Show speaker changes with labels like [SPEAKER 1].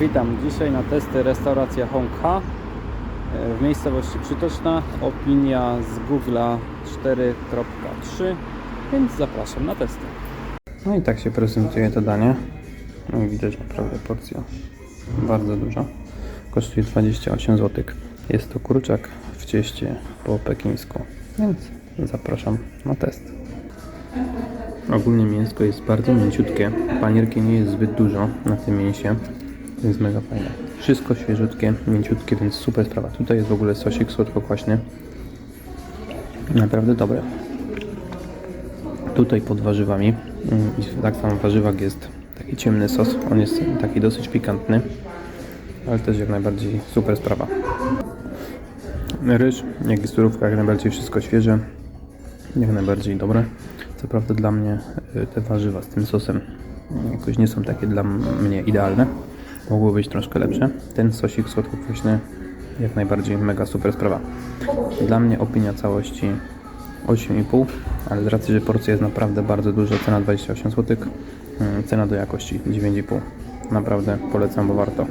[SPEAKER 1] Witam. Dzisiaj na testy restauracja Hong Ha e, w miejscowości Przytoczna. Opinia z Google'a 4.3, więc zapraszam na testy. No i tak się prezentuje to danie. No i widać naprawdę porcja bardzo duża. Kosztuje 28 zł. Jest to kurczak w cieście po pekińsku, więc zapraszam na test. Ogólnie mięsko jest bardzo mięciutkie. Panierki nie jest zbyt dużo na tym mięsie. Jest mega fajne. Wszystko świeżutkie, mięciutkie, więc super sprawa. Tutaj jest w ogóle sosik słodko-kwaśny. Naprawdę dobre. Tutaj pod warzywami mm, i tak samo w warzywach jest taki ciemny sos. On jest taki dosyć pikantny, ale też jak najbardziej super sprawa. Ryż, jak i surówka, jak najbardziej wszystko świeże, jak najbardziej dobre. Co prawda dla mnie y, te warzywa z tym sosem jakoś nie są takie dla mnie idealne. Mogły być troszkę lepsze. Ten sosik słodko-kwaśny jak najbardziej mega super sprawa. Dla mnie opinia całości 8,5, ale z racji, że porcja jest naprawdę bardzo duża, cena 28 zł, y, cena do jakości 9,5. Naprawdę polecam, bo warto.